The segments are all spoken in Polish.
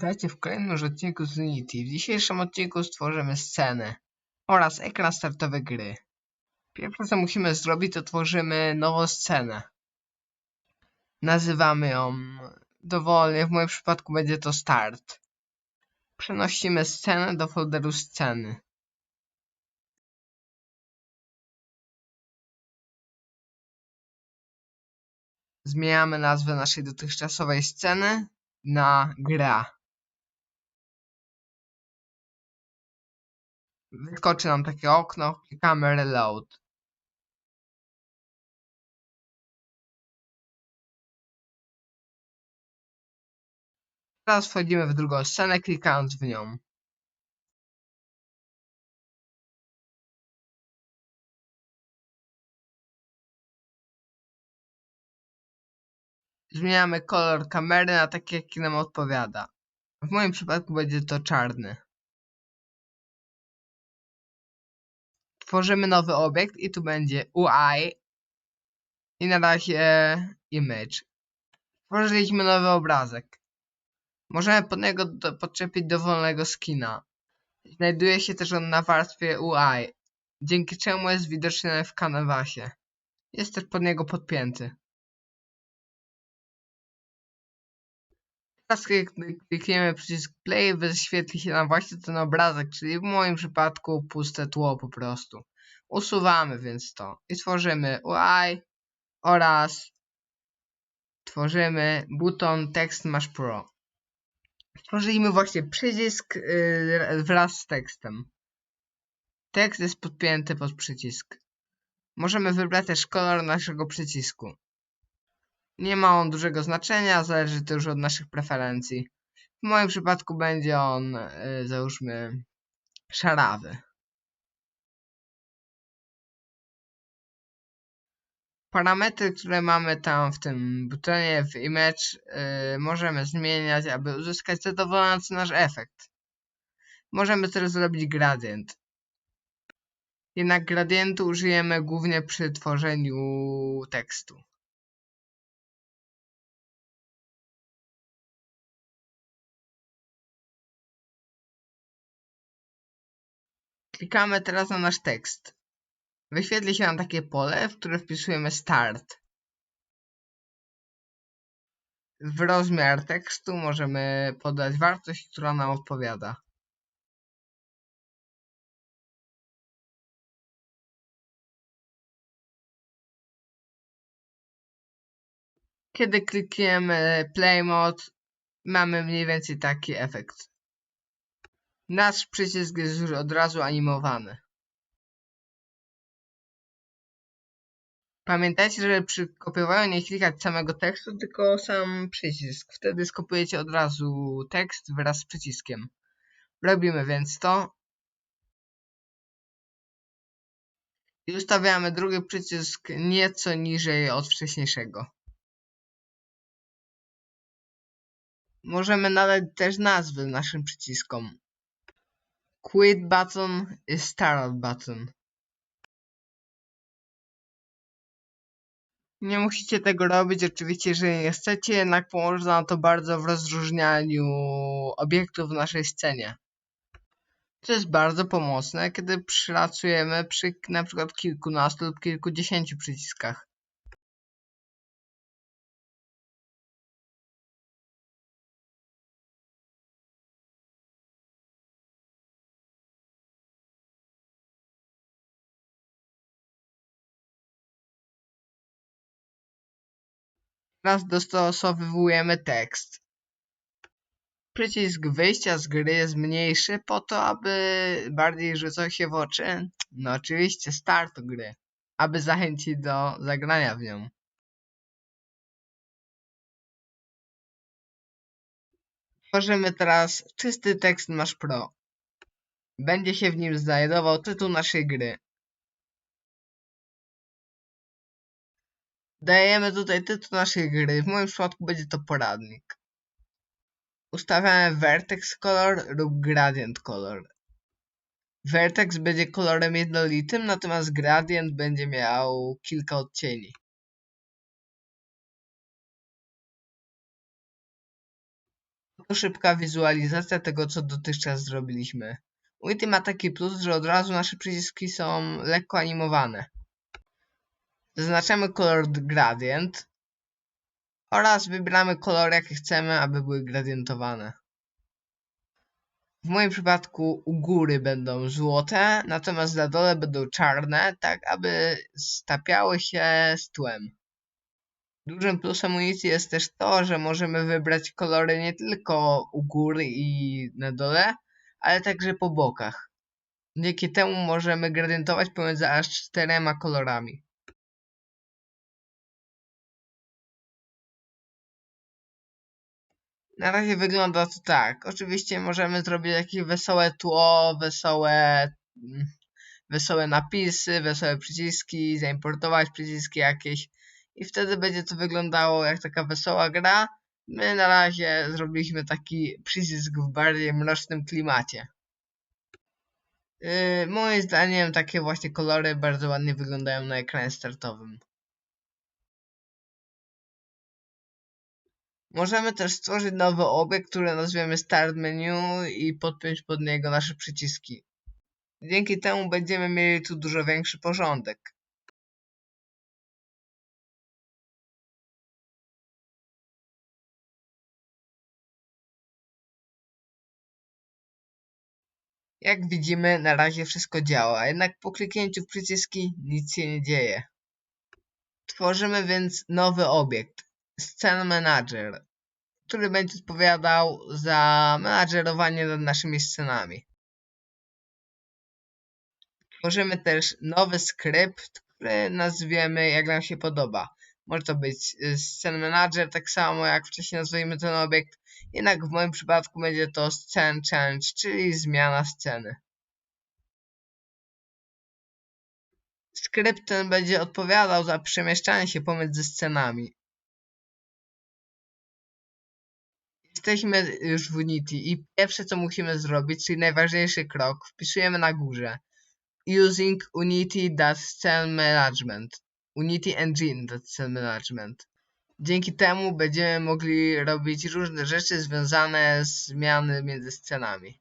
Witajcie w kolejnym już odcinku z Unity. W dzisiejszym odcinku stworzymy scenę oraz ekran startowy gry. Pierwsze co musimy zrobić to tworzymy nową scenę. Nazywamy ją dowolnie, w moim przypadku będzie to start. Przenosimy scenę do folderu sceny. Zmieniamy nazwę naszej dotychczasowej sceny na gra. Wyskoczy nam takie okno, klikamy reload. Teraz wchodzimy w drugą scenę, klikając w nią. Zmieniamy kolor kamery na taki, jaki nam odpowiada. W moim przypadku będzie to czarny. Tworzymy nowy obiekt i tu będzie UI i na razie image. Tworzyliśmy nowy obrazek. Możemy pod niego do, podczepić dowolnego skina. Znajduje się też on na warstwie UI, dzięki czemu jest widoczny w kanwasie. Jest też pod niego podpięty. Teraz klik- klikniemy przycisk play, wyświetli się nam właśnie ten obrazek, czyli w moim przypadku puste tło po prostu. Usuwamy więc to i tworzymy UI oraz tworzymy buton Text Masz Pro. Stworzyliśmy właśnie przycisk yy, wraz z tekstem. Tekst jest podpięty pod przycisk. Możemy wybrać też kolor naszego przycisku. Nie ma on dużego znaczenia, zależy to już od naszych preferencji. W moim przypadku będzie on, yy, załóżmy, szarawy. Parametry, które mamy tam w tym butonie, w image, yy, możemy zmieniać, aby uzyskać zadowalający nasz efekt. Możemy też zrobić gradient. Jednak gradientu użyjemy głównie przy tworzeniu tekstu. Klikamy teraz na nasz tekst. Wyświetli się nam takie pole, w które wpisujemy start. W rozmiar tekstu możemy podać wartość, która nam odpowiada. Kiedy klikniemy play mode, mamy mniej więcej taki efekt. Nasz przycisk jest już od razu animowany. Pamiętajcie, że przy kopiowaniu nie klikać samego tekstu, tylko sam przycisk. Wtedy skopiujecie od razu tekst wraz z przyciskiem. Robimy więc to. I ustawiamy drugi przycisk nieco niżej od wcześniejszego. Możemy nadać też nazwy naszym przyciskom. Quit button i Start button. Nie musicie tego robić, oczywiście, jeżeli nie chcecie, jednak pomoże nam to bardzo w rozróżnianiu obiektów w naszej scenie. To jest bardzo pomocne, kiedy pracujemy przy na przykład kilkunastu lub kilkudziesięciu przyciskach. Teraz dostosowujemy tekst. Przycisk wyjścia z gry jest mniejszy po to, aby bardziej rzucał się w oczy. No oczywiście start gry, aby zachęcić do zagrania w nią. Tworzymy teraz czysty tekst Masz Pro. Będzie się w nim znajdował tytuł naszej gry. Dajemy tutaj tytuł naszej gry. W moim przypadku będzie to poradnik. Ustawiamy vertex color lub gradient color. Vertex będzie kolorem jednolitym, natomiast gradient będzie miał kilka odcieni. to szybka wizualizacja tego, co dotychczas zrobiliśmy. Unity ma taki plus, że od razu nasze przyciski są lekko animowane. Zaznaczamy kolor gradient oraz wybieramy kolor, jaki chcemy, aby były gradientowane. W moim przypadku u góry będą złote, natomiast na dole będą czarne, tak aby stapiały się z tłem. Dużym plusem Unity jest też to, że możemy wybrać kolory nie tylko u góry i na dole, ale także po bokach. Dzięki temu możemy gradientować pomiędzy aż czterema kolorami. Na razie wygląda to tak. Oczywiście możemy zrobić jakieś wesołe tło, wesołe, mm, wesołe napisy, wesołe przyciski, zaimportować przyciski jakieś i wtedy będzie to wyglądało jak taka wesoła gra. My na razie zrobiliśmy taki przycisk w bardziej mrocznym klimacie. Yy, moim zdaniem takie właśnie kolory bardzo ładnie wyglądają na ekranie startowym. Możemy też stworzyć nowy obiekt, który nazwiemy Start Menu i podpiąć pod niego nasze przyciski. Dzięki temu będziemy mieli tu dużo większy porządek. Jak widzimy, na razie wszystko działa, jednak po kliknięciu w przyciski nic się nie dzieje. Tworzymy więc nowy obiekt, Scene Manager, który będzie odpowiadał za menadżerowanie nad naszymi scenami. Tworzymy też nowy skrypt, który nazwiemy jak nam się podoba. Może to być y, Scene Manager, tak samo jak wcześniej nazwijmy ten obiekt, jednak w moim przypadku będzie to Scene Change, czyli zmiana sceny. Skrypt ten będzie odpowiadał za przemieszczanie się pomiędzy scenami. Jesteśmy już w Unity i pierwsze co musimy zrobić, czyli najważniejszy krok, wpisujemy na górze using unity.scene management unity engine.scene management Dzięki temu będziemy mogli robić różne rzeczy związane z zmiany między scenami.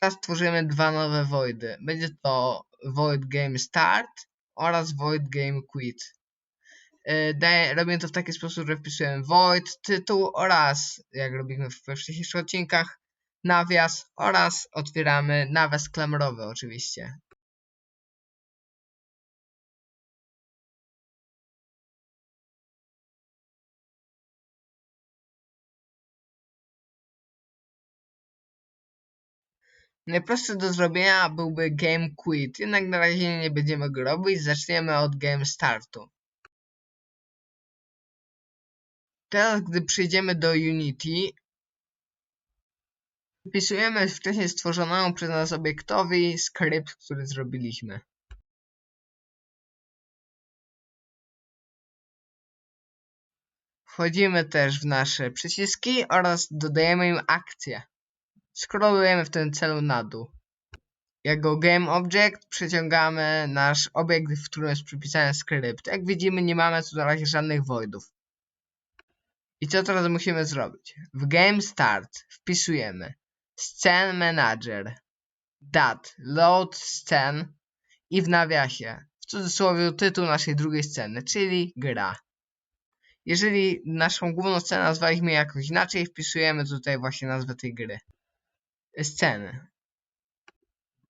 Teraz tworzymy dwa nowe voidy. Będzie to void game start oraz void game quit. Y, daję, robię to w taki sposób, że wpisujemy void, tytuł oraz, jak robimy we wcześniejszych odcinkach, nawias oraz otwieramy nawias klamrowy oczywiście. Najprostszy do zrobienia byłby game quit, jednak na razie nie będziemy go robić, zaczniemy od game startu. Teraz, gdy przejdziemy do Unity, wpisujemy wcześniej stworzoną przez nas obiektowi skrypt, który zrobiliśmy. Wchodzimy też w nasze przyciski oraz dodajemy im akcje. Scrollujemy w tym celu na dół. Jako GameObject przeciągamy nasz obiekt, w którym jest przypisany skrypt. Jak widzimy nie mamy tu na razie żadnych voidów. I co teraz musimy zrobić? W Game Start wpisujemy Scene Manager dat load scene i w nawiasie w cudzysłowie tytuł naszej drugiej sceny, czyli gra. Jeżeli naszą główną scenę nazwaliśmy jakoś inaczej, wpisujemy tutaj właśnie nazwę tej gry. Sceny.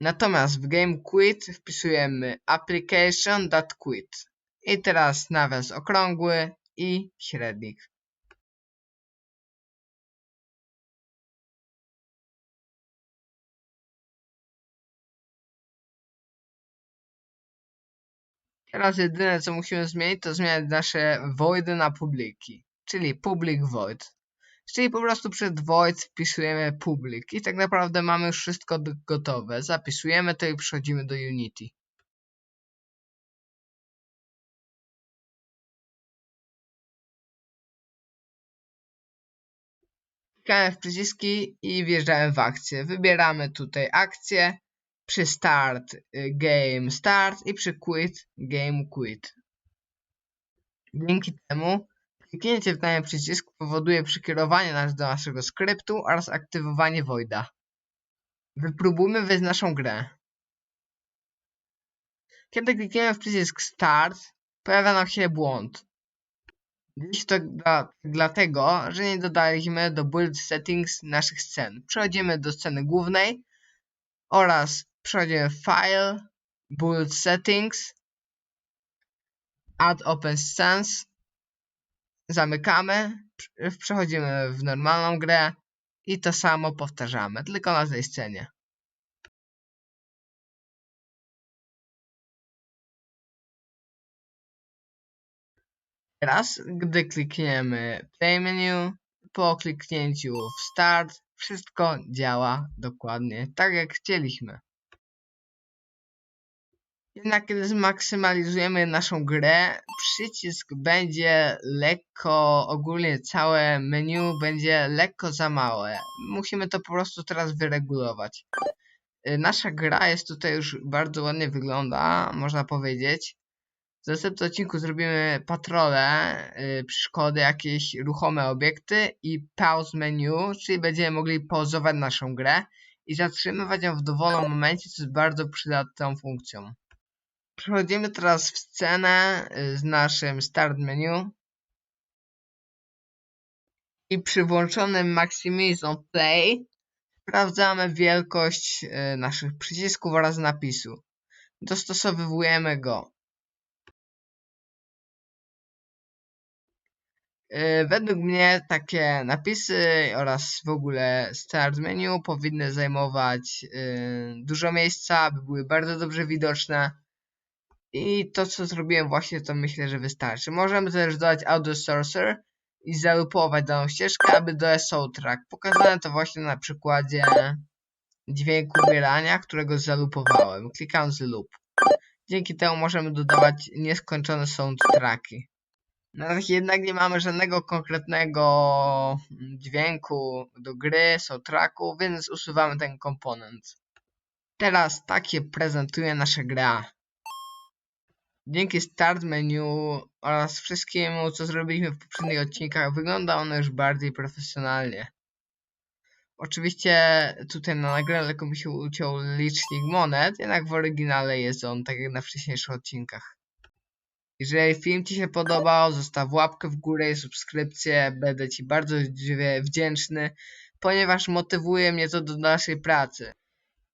Natomiast w Game Quit wpisujemy application.quit. I teraz nawias okrągły i średnik. Teraz jedyne co musimy zmienić to zmieniać nasze voidy na publiki, czyli public void. Czyli po prostu przed void wpisujemy public i tak naprawdę mamy już wszystko gotowe. Zapisujemy to i przechodzimy do Unity. Klikamy w przyciski i wjeżdżamy w akcję. Wybieramy tutaj akcję przy start y, game start i przy quit game quit. Dzięki temu Kliknięcie w dany przycisk powoduje przekierowanie nas do naszego skryptu oraz aktywowanie Voida. Wypróbujmy wejść w naszą grę. Kiedy klikniemy w przycisk Start, pojawia nam się błąd. Dziś to dla, dlatego, że nie dodaliśmy do Build Settings naszych scen. Przechodzimy do sceny głównej oraz przechodzimy File, Build Settings, Add Open Scenes, zamykamy, prze- przechodzimy w normalną grę i to samo powtarzamy, tylko na tej scenie. Teraz, gdy klikniemy Play menu, po kliknięciu w Start, wszystko działa dokładnie tak jak chcieliśmy. Jednak kiedy zmaksymalizujemy naszą grę, przycisk będzie lekko, ogólnie całe menu będzie lekko za małe. Musimy to po prostu teraz wyregulować. Y, Nasza gra jest tutaj już bardzo ładnie wygląda, można powiedzieć. W następnym odcinku zrobimy patrole, y, przeszkody, jakieś ruchome obiekty i pause menu, czyli będziemy mogli pauzować naszą grę i zatrzymywać ją w dowolnym momencie, co jest bardzo przydatną funkcją. Przechodzimy teraz w scenę y, z naszym start menu i przy włączonym Maximize on Play sprawdzamy wielkość y, naszych przycisków oraz napisu. Dostosowujemy go. Y, Według mnie takie napisy oraz w ogóle start menu powinny zajmować dużo miejsca, aby były bardzo dobrze widoczne. I to co zrobiłem właśnie to myślę, że wystarczy. Możemy też dodać audio sorcerer i zalupować daną ścieżkę, aby dodać soundtrack. Pokazałem to właśnie na przykładzie dźwięku ubierania, którego zalupowałem, klikając loop. Dzięki temu możemy dodawać nieskończone soundtracki. Na razie jednak nie mamy żadnego konkretnego dźwięku do gry, soundtracku, więc usuwamy ten komponent. Teraz takie prezentuje nasza gra. Dzięki start menu oraz wszystkiemu, co zrobiliśmy w poprzednich odcinkach, wygląda ono już bardziej profesjonalnie. Oczywiście tutaj na nagraniu lekko mi się uciął licznik monet, jednak w oryginale jest on tak jak na wcześniejszych odcinkach. Jeżeli film Ci się podobał, zostaw łapkę w górę i subskrypcję. Będę Ci bardzo wdzięczny, ponieważ motywuje mnie to do dalszej pracy.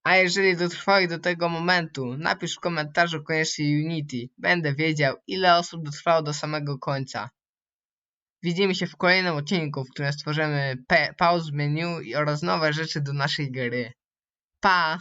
A jeżeli dotrwałeś do tego momentu, napisz w komentarzu koniecznie Unity. Będę wiedział, ile osób dotrwało do samego końca. Widzimy się w kolejnym odcinku, w którym stworzymy pause menu oraz nowe rzeczy do naszej gry. Pa!